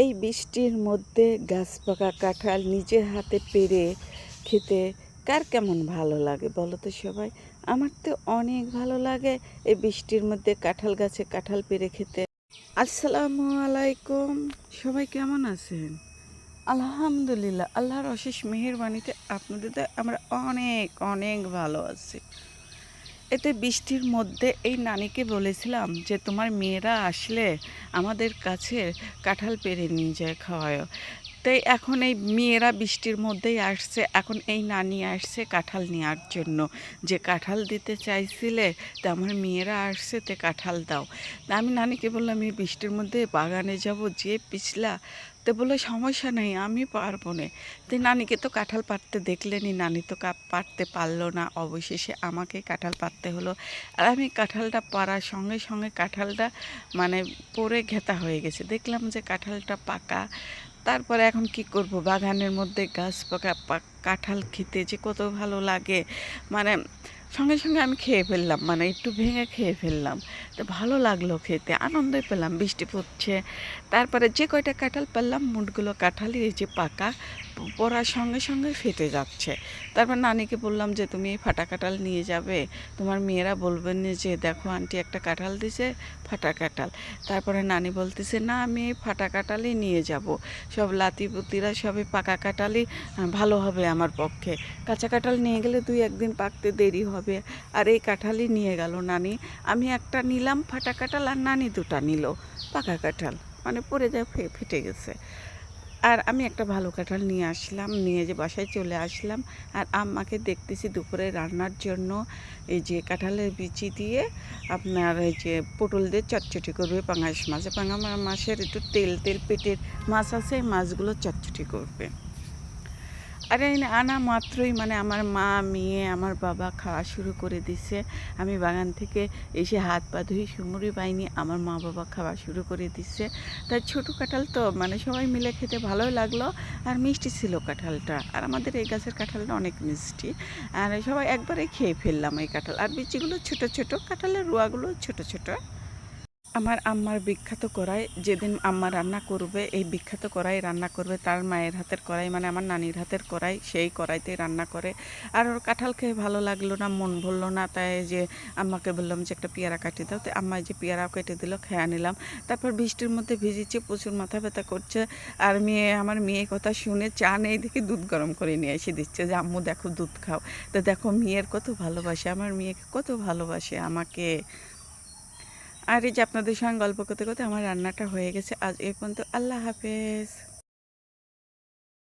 এই বৃষ্টির মধ্যে গাছ পাকা কাঁঠাল নিজের হাতে পেরে খেতে কার কেমন ভালো লাগে বলো তো সবাই? আমার তো অনেক ভালো লাগে এই বৃষ্টির মধ্যে কাঁঠাল গাছে কাঁঠাল পেরে খেতে। আসসালামু আলাইকুম, সবাই কেমন আছেন? আলহামদুলিল্লাহ, আল্লাহর অশেষ মেহেরবানিতে আপনাদের আমরা অনেক অনেক ভালো আছি। এতে বৃষ্টির মধ্যে এই নানিকে বলেছিলাম যে, তোমার মেয়েরা আসলে আমাদের কাছে কাঁঠাল পেরে নিয়ে যায় খাওয়ায়। তাই এখন এই মেয়েরা বৃষ্টির মধ্যেই আসছে। এখন এই নানি আসছে কাঁঠাল নেওয়ার জন্য। যে কাঁঠাল দিতে চাইছিলে তা আমার মেয়েরা আসছে, তে কাঁঠাল দাও। তা আমি নানিকে বললাম, এই বৃষ্টির মধ্যে বাগানে যাব, যে পিছলা তো বলল সমস্যা নেই, আমি পারব না। তো নানিকে তো কাঁঠাল পাড়তে দেখলেনি নানি তো পারতে পারল না। অবশেষে আমাকে কাঁঠাল পাড়তে হলো। আর আমি কাঁঠালটা পাড়ার সঙ্গে সঙ্গে কাঁঠালটা মানে পরে ঘেতা হয়ে গেছে। দেখলাম যে কাঁঠালটা পাকা। তারপরে এখন কি করব? বাগানের মধ্যে গাছ পাকা কাঁঠাল খেতে যে কত ভালো লাগে। মানে সঙ্গে সঙ্গে আমি খেয়ে ফেললাম মানে একটু ভেঙে খেয়ে ফেললাম। তো ভালো লাগল খেতে, আনন্দই পেলাম, বৃষ্টি পড়ছে। তারপরে যে কয়টা কাঁঠাল পেলাম মুটগুলো কাঁঠালই এই যে পাকা, পড়ার সঙ্গে সঙ্গে ফেটে যাচ্ছে। তারপর নানিকে বললাম যে, তুমি এই ফাটা কাঁঠাল নিয়ে যাবে? তোমার মেয়েরা বলবেন যে, দেখো আন্টি একটা কাঁঠাল দিছে, ফাটা কাঁঠাল। তারপরে নানি বলতেছে, না, আমি এই ফাটা কাঁঠালই নিয়ে যাব। সব লাতিপুতিরা সবে পাকা কাঁঠালই, ভালো হবে আমার পক্ষে। কাঁচা কাঁঠাল নিয়ে গেলে দুই একদিন পাকতে দেরি হবে। আর এই কাঁঠালই নিয়ে গেল নানি। আমি একটা নিলাম, ফাটা কাঁঠাল আর নানি দুটা নিল। পাকা কাঁঠাল মানে পড়ে যায় ফেটে গেছে। আর আমি একটা ভালো কাঁঠাল নিয়ে আসলাম, নিয়ে যে বাসায় চলে আসলাম। আর আম্মাকে দেখতেছি দুপুরে রান্নার জন্য এই যে কাঁঠালের বিচি দিয়ে আপনার এই যে পটল দিয়ে চটচটি করবে পাঙাশ মাছে। পাঙা মাছের একটু তেল তেল পেটের মাছ আছে মাছগুলো চটচটি করবে। আর আনা মাত্রই মানে আমার মা, মেয়ে, আমার বাবা খাওয়া শুরু করে দিছে। আমি বাগান থেকে এসে হাত পা ধুই সুমুরি পাইনি, আমার মা বাবা খাওয়া শুরু করে দিচ্ছে তাই ছোটো কাঁঠাল তো মানে সবাই মিলে খেতে ভালো লাগল। আর মিষ্টি ছিল কাঁঠালটা। আর আমাদের এই গাছের কাঁঠালটা অনেক মিষ্টি। আর সবাই একবারে খেয়ে ফেললাম এই কাঁঠাল। আর বিচিগুলো ছোট ছোট, কাঁঠালের রোয়াগুলো ছোট ছোট। আমার আম্মার বিখ্যাত কড়াই যেদিন আম্মা রান্না করবে, এই বিখ্যাত কড়াই রান্না করবে তার মায়ের হাতের কড়াই মানে আমার নানির হাতের কড়াই, সেই কড়াইতেই রান্না করে। আর ওর কাঁঠাল খেয়ে ভালো লাগল না, মন ভরলো না, তাই যে আম্মাকে বললাম যে একটা পেয়ারা কাটি দাও, তো আম্মা যে পেয়ারা কেটে দিল, খেয়ে নিলাম। তারপর বৃষ্টির মধ্যে ভিজেছে প্রচুর মাথা ব্যথা করছে। আর মেয়ে, আমার মেয়ে কথা শুনে চা নেই দেখে দুধ গরম করে নিয়ে এসে দিচ্ছে যে, আম্মু দেখো দুধ খাও। তো দেখো, মেয়ের কত ভালোবাসে, আমার মেয়েকে কত ভালোবাসে আমাকে। আর এই যে আপনাদের সঙ্গে গল্প করতে করতে আমার রান্নাটা হয়ে গেছে। আজ এই পর্যন্ত আল্লাহ হাফেজ।